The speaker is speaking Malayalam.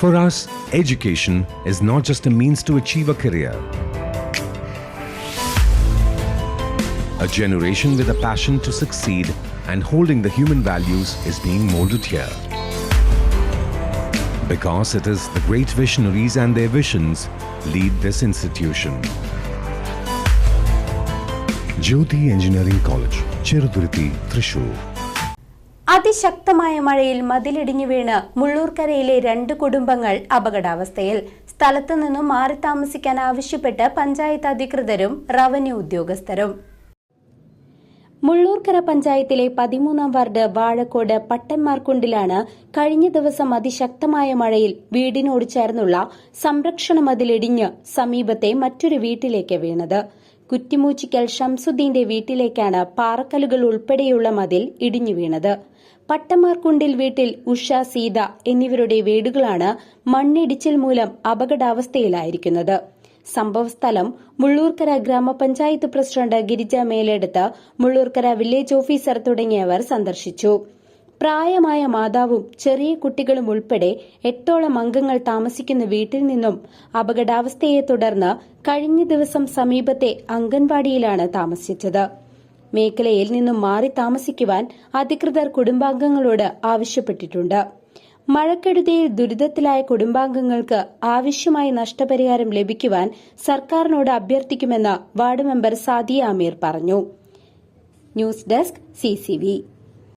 For us, education is not just a means to achieve a career. A generation with a passion to succeed and holding the human values is being molded here. Because it is the great visionaries and their visions lead this institution. Jyoti Engineering College, Cheruduruthi, Thrissur. അതിശക്തമായ മഴയിൽ മതിലിടിഞ്ഞു വീണ് മുള്ളൂർക്കരയിലെ രണ്ട് കുടുംബങ്ങൾ അപകടാവസ്ഥയിൽ. സ്ഥലത്തു നിന്നും മാറി താമസിക്കാൻ ആവശ്യപ്പെട്ട് പഞ്ചായത്ത് അധികൃതരും റവന്യൂ ഉദ്യോഗസ്ഥരും. മുള്ളൂർക്കര പഞ്ചായത്തിലെ പതിമൂന്നാം വാർഡ് വാഴക്കോട് പട്ടന്മാർക്കുണ്ടിലാണ് കഴിഞ്ഞ ദിവസം അതിശക്തമായ മഴയിൽ വീടിനോട് ചേർന്നുള്ള സംരക്ഷണ മതിലിടിഞ്ഞ് സമീപത്തെ മറ്റൊരു വീട്ടിലേക്ക് വീണത്. കുറ്റിമൂച്ചിക്കൽ ഷംസുദ്ദീന്റെ വീട്ടിലേക്കാണ് പാറക്കല്ലുകൾ ഉൾപ്പെടെയുള്ള മതിൽ ഇടിഞ്ഞു വീണത്. പട്ടമാർക്കുണ്ടിൽ വീട്ടിൽ ഉഷ സീത എന്നിവരുടെ വീടുകളാണ് മണ്ണിടിച്ചിൽ മൂലം അപകടാവസ്ഥയിലായിരിക്കുന്നത്. സംഭവസ്ഥലം മുള്ളൂർക്കര ഗ്രാമപഞ്ചായത്ത് president Girija Meledath Mullurkara village officer തുടങ്ങിയവർ സന്ദർശിച്ചു. പ്രായമായ മാതാവും ചെറിയ കുട്ടികളും ഉൾപ്പെടെ എട്ടോളം അംഗങ്ങൾ താമസിക്കുന്ന വീട്ടിൽ നിന്നും അപകടാവസ്ഥയെ തുടർന്ന് കഴിഞ്ഞ ദിവസം സമീപത്തെ അംഗൻവാടിയിലാണ് താമസിച്ചത്. മേഖലയിൽ നിന്നും മാറി താമസിക്കുവാൻ അധികൃതർ കുടുംബാംഗങ്ങളോട് ആവശ്യപ്പെട്ടിട്ടുണ്ട്. മഴക്കെടുതിയിൽ ദുരിതത്തിലായ കുടുംബാംഗങ്ങൾക്ക് ആവശ്യമായ നഷ്ടപരിഹാരം ലഭിക്കുവാൻ സർക്കാരിനോട് അഭ്യർത്ഥിക്കുമെന്ന് വാർഡ് മെമ്പർ സാദിയ അമീർ പറഞ്ഞു. News desk CCV